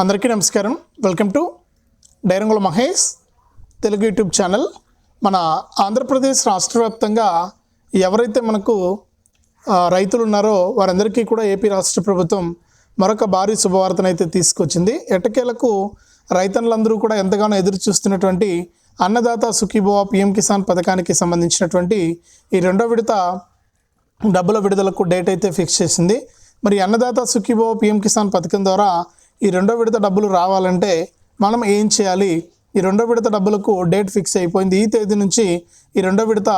అందరికీ నమస్కారం. Welcome to Dairangula Mahesh Telugu YouTube channel. మన ఆంధ్రప్రదేశ్ రాష్ట్ర వ్యాప్తంగా ఎవరైతే మనకు రైతులు ఉన్నారో వారందరికీ కూడా ఏపీ రాష్ట్ర ప్రభుత్వం మరొక భారీ శుభవార్తనైతే తీసుకొచ్చింది. ఎట్టకేలకు రైతన్నులందరూ కూడా ఎంతగానో ఎదురు చూస్తున్నటువంటి అన్నదాత సుఖీభవ పిఎం కిసాన్ పథకానికి సంబంధించినటువంటి ఈ రెండో విడత డబ్బుల విడుదలకు డేట్ అయితే ఫిక్స్ చేసింది. మరి అన్నదాత సుఖీభవ పిఎం కిసాన్ పథకం ద్వారా ఈ రెండో విడత డబ్బులు రావాలంటే మనం ఏం చేయాలి? ఈ రెండో విడత డబ్బులకు డేట్ ఫిక్స్ అయిపోయింది. ఈ తేదీ నుంచి ఈ రెండో విడత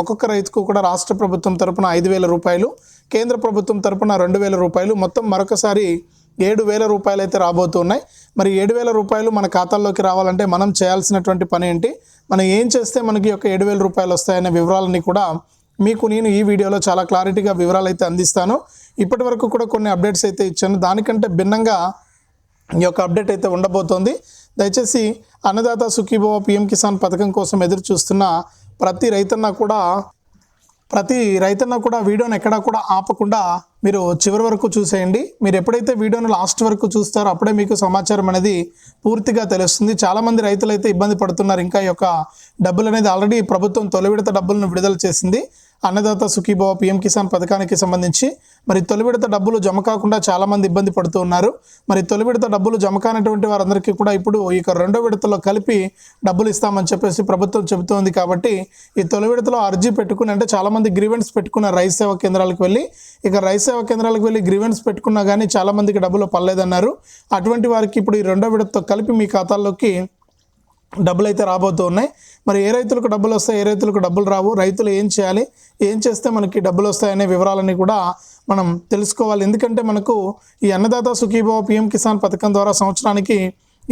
ఒక్కొక్క రైతుకు కూడా రాష్ట్ర ప్రభుత్వం తరపున ఐదు వేల రూపాయలు కేంద్ర ప్రభుత్వం తరపున రెండు వేల రూపాయలు మొత్తం మరొకసారి ఏడు వేల రూపాయలు అయితే రాబోతున్నాయి. మరి ఏడు వేల రూపాయలు మన ఖాతాల్లోకి రావాలంటే మనం చేయాల్సినటువంటి పని ఏంటి? మనం ఏం చేస్తే మనకి ఒక ఏడు వేల రూపాయలు వస్తాయనే వివరాలని కూడా మీకు నేను ఈ వీడియోలో చాలా క్లారిటీగా వివరాలు అయితే అందిస్తాను. ఇప్పటి వరకు కూడా కొన్ని అప్డేట్స్ అయితే ఇచ్చాను. దానికంటే భిన్నంగా ఈ యొక్క అప్డేట్ అయితే ఉండబోతోంది. దయచేసి అన్నదాత సుఖీభవ పిఎం కిసాన్ పథకం కోసం ఎదురు చూస్తున్న ప్రతి రైతన్న కూడా ప్రతి రైతన్న కూడా వీడియోని ఎక్కడా కూడా ఆపకుండా మీరు చివరి వరకు చూసేయండి. మీరు ఎప్పుడైతే వీడియోని లాస్ట్ వరకు చూస్తారో అప్పుడే మీకు సమాచారం అనేది పూర్తిగా తెలుస్తుంది. చాలామంది రైతులు అయితే ఇబ్బంది పడుతున్నారు. ఇంకా ఈ యొక్క డబ్బులు అనేది ఆల్రెడీ ప్రభుత్వం తొలి విడత డబ్బులను విడుదల చేసింది. అన్నదాత సుఖీభవ పిఎం కిసాన్ పథకానికి సంబంధించి మరి తొలి విడత డబ్బులు జమ కాకుండా చాలామంది ఇబ్బంది పడుతూ ఉన్నారు. మరి తొలి విడత డబ్బులు జమ కానటువంటి వారందరికీ కూడా ఇప్పుడు ఈ రెండో విడతలో కలిపి డబ్బులు ఇస్తామని చెప్పేసి ప్రభుత్వం చెబుతోంది కాబట్టి ఈ తొలి విడతలో అర్జీ పెట్టుకుని అంటే చాలామంది గ్రీవెన్స్ పెట్టుకున్న రైతు సేవా కేంద్రాలకు వెళ్ళి ఇక రైతు సేవా కేంద్రాలకు వెళ్ళి గ్రీవెన్స్ పెట్టుకున్నా కానీ చాలామందికి డబ్బులు పర్లేదన్నారు అటువంటి వారికి ఇప్పుడు ఈ రెండో విడతతో కలిపి మీ ఖాతాల్లోకి డబ్బులు అయితే రాబోతూ ఉన్నాయి. మరి ఏ రైతులకు డబ్బులు వస్తాయి? ఏ రైతులకు డబ్బులు రావు? రైతులు ఏం చేయాలి? ఏం చేస్తే మనకి డబ్బులు వస్తాయనే వివరాలని కూడా మనం తెలుసుకోవాలి. ఎందుకంటే మనకు ఈ అన్నదాత సుఖీభావ పిఎం కిసాన్ పథకం ద్వారా సంవత్సరానికి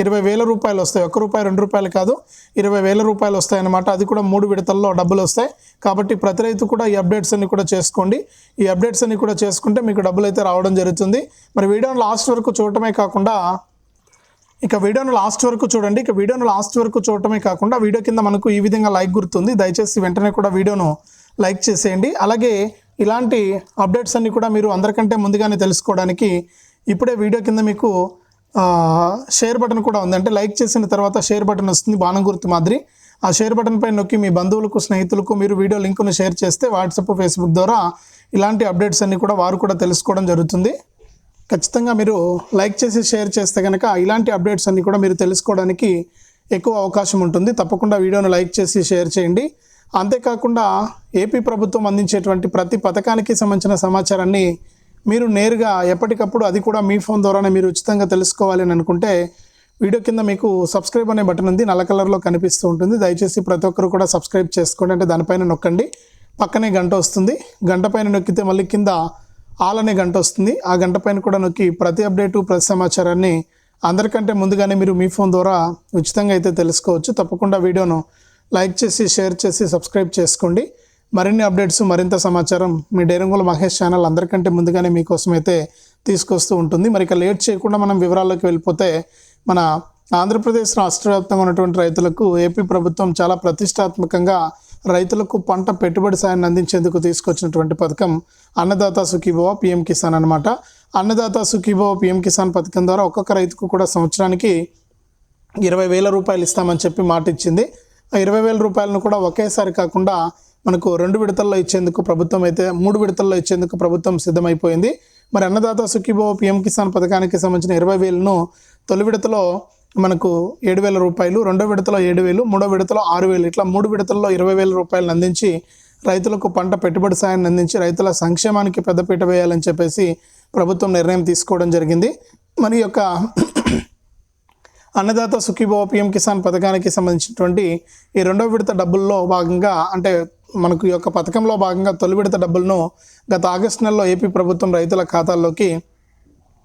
ఇరవై వేల రూపాయలు వస్తాయి. ఒక్క రూపాయి రెండు రూపాయలు కాదు ఇరవై వేల రూపాయలు వస్తాయన్నమాట. అది కూడా మూడు విడతల్లో డబ్బులు వస్తాయి. కాబట్టి ప్రతి రైతు కూడా ఈ అప్డేట్స్ అన్ని కూడా చేసుకోండి. ఈ అప్డేట్స్ అన్ని కూడా చేసుకుంటే మీకు డబ్బులు అయితే రావడం జరుగుతుంది. మరి వీడియోని లాస్ట్ వరకు చూడటమే కాకుండా ఇక వీడియోను లాస్ట్ వరకు చూడండి. ఇక వీడియోను లాస్ట్ వరకు చూడటమే కాకుండా వీడియో కింద మనకు ఈ విధంగా లైక్ గుర్తుంది. దయచేసి వెంటనే కూడా వీడియోను లైక్ చేసేయండి. అలాగే ఇలాంటి అప్డేట్స్ అన్నీ కూడా మీరు అందరికంటే ముందుగానే తెలుసుకోవడానికి ఇప్పుడే వీడియో కింద మీకు షేర్ బటన్ కూడా ఉంది. అంటే లైక్ చేసిన తర్వాత షేర్ బటన్ వస్తుంది బాణం గుర్తు మాదిరి. ఆ షేర్ బటన్ పై నొక్కి మీ బంధువులకు స్నేహితులకు మీరు వీడియో లింకును షేర్ చేస్తే వాట్సాప్ ఫేస్బుక్ ద్వారా ఇలాంటి అప్డేట్స్ అన్నీ కూడా వారు కూడా తెలుసుకోవడం జరుగుతుంది. ఖచ్చితంగా మీరు లైక్ చేసి షేర్ చేస్తే కనుక ఇలాంటి అప్డేట్స్ అన్నీ కూడా మీరు తెలుసుకోవడానికి ఎక్కువ అవకాశం ఉంటుంది. తప్పకుండా వీడియోను లైక్ చేసి షేర్ చేయండి. అంతేకాకుండా ఏపీ ప్రభుత్వం అందించేటువంటి ప్రతి పథకానికి సంబంధించిన సమాచారాన్ని మీరు నేరుగా ఎప్పటికప్పుడు అది కూడా మీ ఫోన్ ద్వారానే మీరు ఉచితంగా తెలుసుకోవాలి అని అనుకుంటే వీడియో కింద మీకు సబ్స్క్రైబ్ అనే బటన్ ఉంది. నల్ల కలర్లో కనిపిస్తూ ఉంటుంది. దయచేసి ప్రతి ఒక్కరు కూడా సబ్స్క్రైబ్ చేసుకోండి. అంటే దానిపైన నొక్కండి. పక్కనే గంట వస్తుంది. గంట పైన నొక్కితే మళ్ళీ కింద ఆల్ అనే గంట వస్తుంది. ఆ గంట పైన కూడా నొక్కి ప్రతి అప్డేటు ప్రతి సమాచారాన్ని అందరికంటే ముందుగానే మీరు మీ ఫోన్ ద్వారా ఉచితంగా అయితే తెలుసుకోవచ్చు. తప్పకుండా వీడియోను లైక్ చేసి షేర్ చేసి సబ్స్క్రైబ్ చేసుకోండి. మరిన్ని అప్డేట్స్ మరింత సమాచారం మీ డేరంగుల మహేష్ ఛానల్ అందరికంటే ముందుగానే మీకోసం అయితే తీసుకొస్తూ ఉంటుంది. మరి ఇక లేట్ చేయకుండా మనం వివరాల్లోకి వెళ్ళిపోతే మన ఆంధ్రప్రదేశ్ రాష్ట్ర వ్యాప్తంగా ఉన్నటువంటి రైతులకు ఏపీ ప్రభుత్వం చాలా ప్రతిష్టాత్మకంగా రైతులకు పంట పెట్టుబడి సాయాన్ని అందించేందుకు తీసుకొచ్చినటువంటి పథకం అన్నదాత సుఖీభవ పిఎం కిసాన్ అనమాట అన్నదాత సుఖీభవ పిఎం కిసాన్ పథకం ద్వారా ఒక్కొక్క రైతుకు కూడా సంవత్సరానికి ఇరవై వేల రూపాయలు ఇస్తామని చెప్పి మాట ఇచ్చింది ఆ ఇరవై వేల రూపాయలను కూడా ఒకేసారి కాకుండా మనకు రెండు విడతల్లో ఇచ్చేందుకు ప్రభుత్వం అయితే మూడు విడతల్లో ఇచ్చేందుకు ప్రభుత్వం సిద్ధమైపోయింది. మరి అన్నదాత సుఖీభవ పిఎం కిసాన్ పథకానికి సంబంధించిన ఇరవై వేలను తొలి విడతలో మనకు ఏడు వేల రూపాయలు రెండో విడతలో ఏడు వేలు మూడో విడతలో ఆరు వేలు ఇట్లా మూడు విడతల్లో ఇరవై వేల రూపాయలను అందించి రైతులకు పంట పెట్టుబడి సాయాన్ని అందించి రైతుల సంక్షేమానికి పెద్దపీట వేయాలని చెప్పేసి ప్రభుత్వం నిర్ణయం తీసుకోవడం జరిగింది. మరి యొక్క అన్నదాత సుఖీభవ పిఎం కిసాన్ పథకానికి సంబంధించినటువంటి ఈ రెండో విడత డబ్బుల్లో భాగంగా అంటే మనకు ఈ యొక్క పథకంలో భాగంగా తొలి విడత డబ్బులను గత ఆగస్టు నెలలో ఏపీ ప్రభుత్వం రైతుల ఖాతాల్లోకి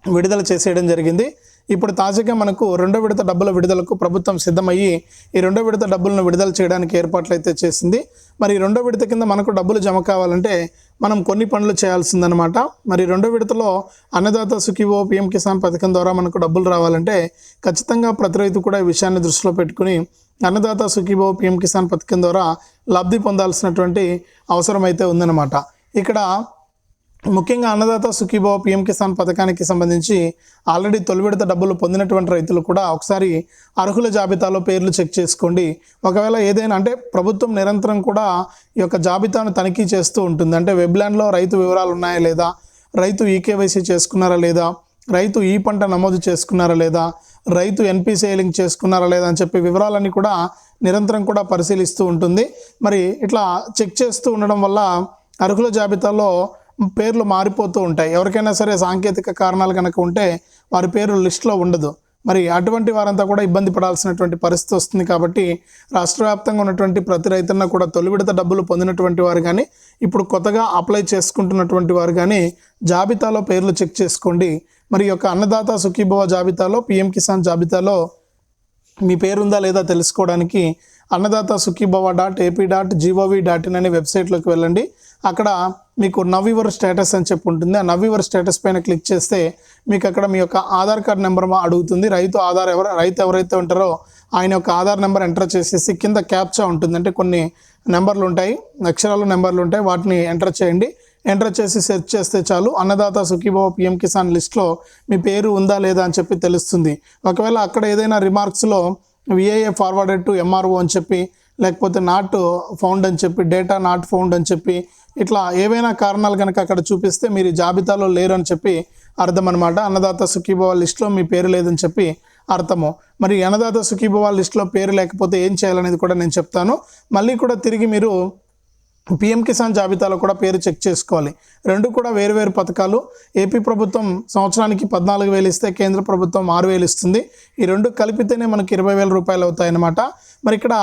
విడుదల చేసేయడం జరిగింది. ఇప్పుడు తాజాగా మనకు రెండో విడత డబ్బుల విడుదలకు ప్రభుత్వం సిద్ధమయ్యి ఈ రెండో విడత డబ్బులను విడుదల చేయడానికి ఏర్పాట్లు అయితే చేసింది. మరి రెండో విడత కింద మనకు డబ్బులు జమ కావాలంటే మనం కొన్ని పనులు చేయాల్సిందనమాట మరి రెండో విడతలో అన్నదాత సుఖీవో పిఎం కిసాన్ పథకం ద్వారా మనకు డబ్బులు రావాలంటే ఖచ్చితంగా ప్రతి రైతు కూడా ఈ విషయాన్ని దృష్టిలో పెట్టుకుని అన్నదాత సుఖీభో పిఎం కిసాన్ పథకం ద్వారా లబ్ధి పొందాల్సినటువంటి అవసరం అయితే ఉందన్నమాట. ఇక్కడ ముఖ్యంగా అన్నదాత సుఖీభావ పిఎం కిసాన్ పథకానికి సంబంధించి ఆల్రెడీ తొలి విడత డబ్బులు పొందినటువంటి రైతులు కూడా ఒకసారి అర్హుల జాబితాలో పేర్లు చెక్ చేసుకోండి. ఒకవేళ ఏదైనా అంటే ప్రభుత్వం నిరంతరం కూడా ఈ యొక్క జాబితాను తనిఖీ చేస్తూ ఉంటుంది. అంటే వెబ్లాండ్లో రైతు వివరాలు ఉన్నాయా లేదా? రైతు ఈకేవైసీ చేసుకున్నారా లేదా? రైతు ఈ పంట నమోదు చేసుకున్నారా లేదా? రైతు ఎన్పిసిఐ లింక్ చేసుకున్నారా లేదా అని చెప్పి వివరాలన్నీ కూడా నిరంతరం కూడా పరిశీలిస్తూ ఉంటుంది. మరి ఇట్లా చెక్ చేస్తూ ఉండడం వల్ల అర్హుల జాబితాలో పేర్లు మారిపోతూ ఉంటాయి. ఎవరికైనా సరే సాంకేతిక కారణాలు కనుక ఉంటే వారి పేరు లిస్టులో ఉండదు. మరి అటువంటి వారంతా కూడా ఇబ్బంది పడాల్సినటువంటి పరిస్థితి వస్తుంది కాబట్టి రాష్ట్ర వ్యాప్తంగా ఉన్నటువంటి ప్రతి రైతున్న కూడా తొలి విడత డబ్బులు పొందినటువంటి వారు కానీ ఇప్పుడు కొత్తగా అప్లై చేసుకుంటున్నటువంటి వారు కానీ జాబితాలో పేర్లు చెక్ చేసుకోండి. మరి యొక్క అన్నదాత సుఖీభవ జాబితాలో పిఎం కిసాన్ జాబితాలో మీ పేరుందా లేదా తెలుసుకోవడానికి Annadata Sukhibhava dot AP dot gov dot in అనే వెబ్సైట్లోకి వెళ్ళండి. అక్కడ మీకు నవ్వివర్ స్టేటస్ అని చెప్పి ఉంటుంది. ఆ నవ్వివర్ స్టేటస్ పైన క్లిక్ చేస్తే మీకు అక్కడ మీ యొక్క ఆధార్ కార్డ్ నెంబర్ అడుగుతుంది. రైతు ఆధార్ ఎవరు రైతు ఎవరైతే ఉంటారో ఆయన యొక్క ఆధార్ నెంబర్ ఎంటర్ చేసేసి కింద క్యాప్చా ఉంటుంది. అంటే కొన్ని నెంబర్లు ఉంటాయి అక్షరాలు నెంబర్లు ఉంటాయి. వాటిని ఎంటర్ చేయండి. ఎంటర్ చేసి సెర్చ్ చేస్తే చాలు. అన్నదాత సుఖీభావ పిఎం కిసాన్ లిస్ట్లో మీ పేరు ఉందా లేదా అని చెప్పి తెలుస్తుంది. ఒకవేళ అక్కడ ఏదైనా రిమార్క్స్లో విఏఏ ఫార్వర్డెడ్ టు ఎంఆర్ఓ అని చెప్పి లేకపోతే నాట్ ఫౌండ్ అని చెప్పి డేటా నాట్ ఫౌండ్ అని చెప్పి ఇట్లా ఏవైనా కారణాలు కనుక అక్కడ చూపిస్తే మీరు జాబితాలో లేరు అని చెప్పి అర్థం అనమాట అన్నదాత సుఖీభవ లిస్ట్లో మీ పేరు లేదని చెప్పి అర్థము. మరి అన్నదాత సుఖీభవ లిస్ట్లో పేరు లేకపోతే ఏం చేయాలనేది కూడా నేను చెప్తాను. మళ్ళీ కూడా తిరిగి మీరు పిఎం కిసాన్ జాబితాలో కూడా పేరు చెక్ చేసుకోవాలి. రెండు కూడా వేరువేరు పథకాలు. ఏపీ ప్రభుత్వం సంవత్సరానికి పద్నాలుగు వేలు ఇస్తే కేంద్ర ప్రభుత్వం ఆరు వేలు ఇస్తుంది. ఈ రెండు కలిపితేనే మనకి ఇరవై వేల రూపాయలు అవుతాయన్నమాట. మరి ఇక్కడ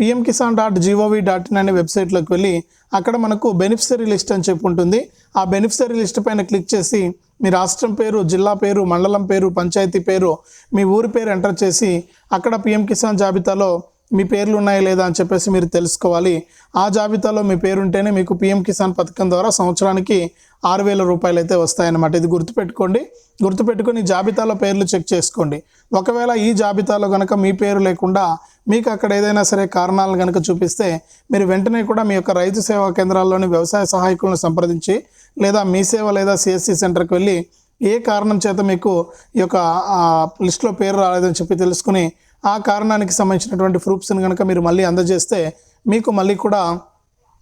PM Kisan dot gov dot in అనే వెబ్సైట్లోకి వెళ్ళి అక్కడ మనకు బెనిఫిషరీ లిస్ట్ అని చెప్పి ఉంటుంది. ఆ బెనిఫిషరీ లిస్ట్ పైన క్లిక్ చేసి మీ రాష్ట్రం పేరు జిల్లా పేరు మండలం పేరు పంచాయతీ పేరు మీ ఊరి పేరు ఎంటర్ చేసి అక్కడ పిఎం కిసాన్ జాబితాలో మీ పేర్లు ఉన్నాయా లేదా అని చెప్పేసి మీరు తెలుసుకోవాలి. ఆ జాబితాలో మీ పేరు ఉంటేనే మీకు పిఎం కిసాన్ పథకం ద్వారా సంవత్సరానికి ఆరు వేల రూపాయలు అయితే వస్తాయన్నమాట. ఇది గుర్తుపెట్టుకోండి. గుర్తుపెట్టుకొని జాబితాలో పేర్లు చెక్ చేసుకోండి. ఒకవేళ ఈ జాబితాలో కనుక మీ పేరు లేకుండా మీకు అక్కడ ఏదైనా సరే కారణాలను కనుక చూపిస్తే మీరు వెంటనే కూడా మీ యొక్క రైతు సేవా కేంద్రాల్లోని వ్యవసాయ సహాయకులను సంప్రదించి లేదా మీ సేవ లేదా సిఎస్సి సెంటర్కి వెళ్ళి ఏ కారణం చేత మీకు ఈ యొక్క లిస్టులో లిస్ట్లో పేరు రాలేదని చెప్పి తెలుసుకుని ఆ కారణానికి సంబంధించినటువంటి ప్రూఫ్స్ని కనుక మీరు మళ్ళీ అందజేస్తే మీకు మళ్ళీ కూడా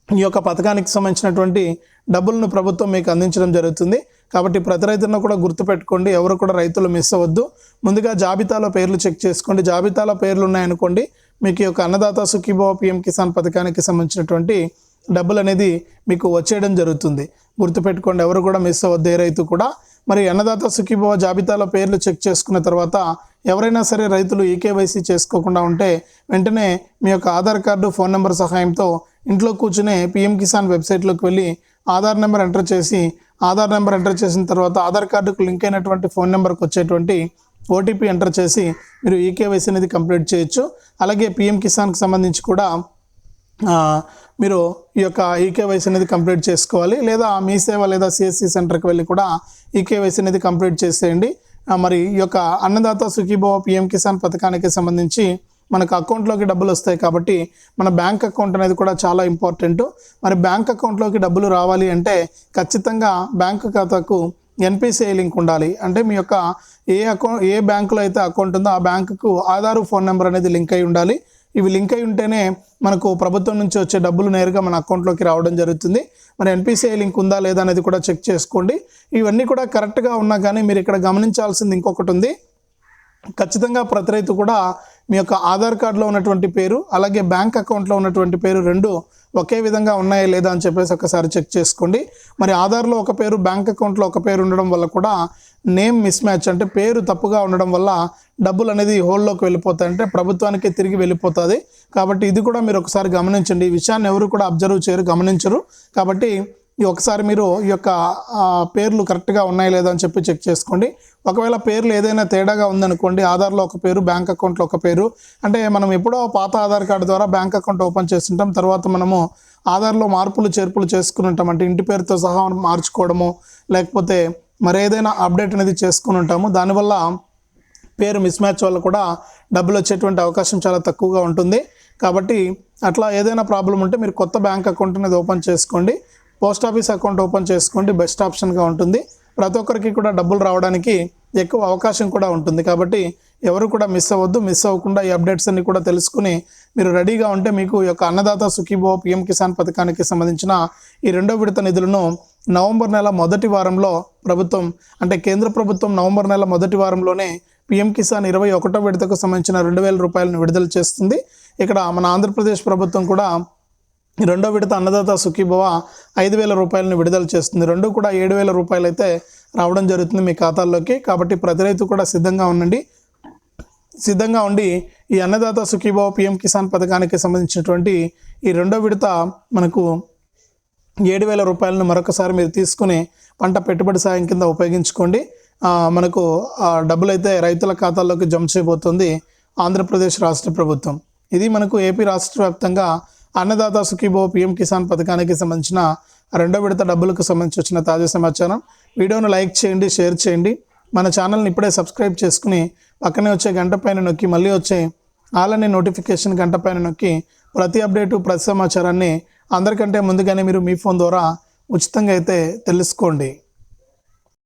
ఈ యొక్క పథకానికి సంబంధించినటువంటి డబ్బులను ప్రభుత్వం మీకు అందించడం జరుగుతుంది. కాబట్టి ప్రతి రైతులను కూడా గుర్తుపెట్టుకోండి ఎవరు కూడా రైతులు మిస్ అవ్వద్దు. ముందుగా జాబితాలో పేర్లు చెక్ చేసుకోండి. జాబితాలో పేర్లు ఉన్నాయనుకోండి మీకు ఈ యొక్క అన్నదాత సుఖీభావ పిఎం కిసాన్ పథకానికి సంబంధించినటువంటి డబ్బులు అనేది మీకు వచ్చేయడం జరుగుతుంది. గుర్తుపెట్టుకోండి ఎవరు కూడా మిస్ అవ్వద్దు. ఏ రైతు కూడా మరి అన్నదాత సుఖీభవ జాబితాలో పేర్లు చెక్ చేసుకున్న తర్వాత ఎవరైనా సరే రైతులు ఈకేవైసీ చేసుకోకుండా ఉంటే వెంటనే మీ యొక్క ఆధార్ కార్డు ఫోన్ నెంబర్ సహాయంతో ఇంట్లో కూర్చునే పిఎం కిసాన్ వెబ్సైట్లోకి వెళ్ళి ఆధార్ నెంబర్ ఎంటర్ చేసి ఆధార్ నెంబర్ ఎంటర్ చేసిన తర్వాత ఆధార్ కార్డుకు లింక్ అయినటువంటి ఫోన్ నెంబర్కి వచ్చేటువంటి ఓటీపీ ఎంటర్ చేసి మీరు ఈకేవైసీ అనేది కంప్లీట్ చేయొచ్చు. అలాగే పిఎం కిసాన్కి సంబంధించి కూడా మీరు ఈ యొక్క ఈకేవైసీ అనేది కంప్లీట్ చేసుకోవాలి. లేదా మీ సేవ లేదా సిఎస్సి సెంటర్కి వెళ్ళి కూడా ఈకేవైసీ అనేది కంప్లీట్ చేసేయండి. మరి ఈ యొక్క అన్నదాత సుఖీభవ పిఎం కిసాన్ పథకానికి సంబంధించి మనకు అకౌంట్లోకి డబ్బులు వస్తాయి కాబట్టి మన బ్యాంక్ అకౌంట్ అనేది కూడా చాలా ఇంపార్టెంట్ మరి బ్యాంక్ అకౌంట్లోకి డబ్బులు రావాలి అంటే ఖచ్చితంగా బ్యాంక్ ఖాతాకు ఎన్పిసిఐ లింక్ ఉండాలి. అంటే మీ యొక్క ఏ అకౌంట్ ఏ బ్యాంకులో అయితే అకౌంట్ ఉందో ఆ బ్యాంకుకు ఆధార్ ఫోన్ నెంబర్ అనేది లింక్ అయి ఉండాలి. ఇవి లింక్ అయి ఉంటేనే మనకు ప్రభుత్వం నుంచి వచ్చే డబ్బులు నేరుగా మన అకౌంట్లోకి రావడం జరుగుతుంది. మరి ఎన్పిసిఐ లింక్ ఉందా లేదా అనేది కూడా చెక్ చేసుకోండి. ఇవన్నీ కూడా కరెక్ట్గా ఉన్నా కానీ మీరు ఇక్కడ గమనించాల్సింది ఇంకొకటి ఉంది. ఖచ్చితంగా ప్రతి రైతు కూడా మీ యొక్క ఆధార్ కార్డులో ఉన్నటువంటి పేరు అలాగే బ్యాంక్ అకౌంట్లో ఉన్నటువంటి పేరు రెండు ఒకే విధంగా ఉన్నాయా లేదా అని చెప్పేసి ఒకసారి చెక్ చేసుకోండి. మరి ఆధార్లో ఒక పేరు బ్యాంక్ అకౌంట్లో ఒక పేరు ఉండడం వల్ల కూడా నేమ్ మిస్ మ్యాచ్ అంటే పేరు తప్పుగా ఉండడం వల్ల డబ్బులు అనేది హోల్లోకి వెళ్ళిపోతాయి అంటే ప్రభుత్వానికి తిరిగి వెళ్ళిపోతుంది. కాబట్టి ఇది కూడా మీరు ఒకసారి గమనించండి. ఈ విషయాన్ని ఎవరు కూడా అబ్జర్వ్ చేయరు గమనించరు. కాబట్టి ఒకసారి మీరు ఈ యొక్క పేర్లు కరెక్ట్గా ఉన్నాయి లేదా అని చెప్పి చెక్ చేసుకోండి. ఒకవేళ పేర్లు ఏదైనా తేడాగా ఉందనుకోండి ఆధార్లో ఒక పేరు బ్యాంక్ అకౌంట్లో ఒక పేరు అంటే మనం ఎప్పుడో పాత ఆధార్ కార్డు ద్వారా బ్యాంక్ అకౌంట్ ఓపెన్ చేస్తుంటాం తర్వాత మనము ఆధార్లో మార్పులు చేర్పులు చేసుకుని ఉంటాం అంటే ఇంటి పేరుతో సహా మార్చుకోవడము లేకపోతే మరి ఏదైనా అప్డేట్ అనేది చేసుకుని ఉంటాము దానివల్ల పేరు మిస్ మ్యాచ్ వల్ల కూడా డబ్బులు వచ్చేటువంటి అవకాశం చాలా తక్కువగా ఉంటుంది. కాబట్టి అట్లా ఏదైనా ప్రాబ్లం ఉంటే మీరు కొత్త బ్యాంక్ అకౌంట్ అనేది ఓపెన్ చేసుకోండి. పోస్ట్ ఆఫీస్ అకౌంట్ ఓపెన్ చేసుకోండి బెస్ట్ ఆప్షన్గా ఉంటుంది. ప్రతి ఒక్కరికి కూడా డబ్బులు రావడానికి ఎక్కువ అవకాశం కూడా ఉంటుంది. కాబట్టి ఎవరు కూడా మిస్ అవ్వద్దు. మిస్ అవ్వకుండా ఈ అప్డేట్స్ అన్ని కూడా తెలుసుకుని మీరు రెడీగా ఉంటే మీకు ఈ యొక్క అన్నదాత సుఖీభో పిఎం కిసాన్ పథకానికి సంబంధించిన ఈ రెండో విడత నిధులను నవంబర్ నెల మొదటి వారంలో ప్రభుత్వం అంటే కేంద్ర ప్రభుత్వం నవంబర్ నెల మొదటి వారంలోనే పిఎం కిసాన్ ఇరవై ఒకటో విడతకు సంబంధించిన రెండు వేల రూపాయలను విడుదల చేస్తుంది. ఇక్కడ మన ఆంధ్రప్రదేశ్ ప్రభుత్వం కూడా రెండో విడత అన్నదాత సుఖీభవ ఐదు వేల రూపాయలను విడుదల చేస్తుంది. రెండు కూడా ఏడు వేల రూపాయలు అయితే రావడం జరుగుతుంది మీ ఖాతాల్లోకి. కాబట్టి ప్రతి రైతు కూడా సిద్ధంగా ఉండండి. సిద్ధంగా ఉండి ఈ అన్నదాత సుఖీభవ పిఎం కిసాన్ పథకానికి సంబంధించినటువంటి ఈ రెండో విడత మనకు ఏడు వేల రూపాయలను మరొకసారి మీరు తీసుకుని పంట పెట్టుబడి సాయం కింద ఉపయోగించుకోండి. మనకు ఆ డబ్బులైతే రైతుల ఖాతాల్లోకి జమ చేయబోతుంది ఆంధ్రప్రదేశ్ రాష్ట్ర ప్రభుత్వం. ఇది మనకు ఏపీ రాష్ట్ర వ్యాప్తంగా అన్నదాత సుఖీభో పిఎం కిసాన్ పథకానికి సంబంధించిన రెండో విడత డబ్బులకు సంబంధించి వచ్చిన తాజా సమాచారం. వీడియోను లైక్ చేయండి షేర్ చేయండి. మన ఛానల్ని ఇప్పుడే సబ్స్క్రైబ్ చేసుకుని పక్కనే వచ్చే గంట పైన నొక్కి మళ్ళీ వచ్చే ఆలనే నోటిఫికేషన్ గంట పైన నొక్కి ప్రతి అప్డేటు ప్రతి సమాచారాన్ని అందరికంటే ముందుగానే మీరు మీ ఫోన్ ద్వారా ఉచితంగా అయితే తెలుసుకోండి.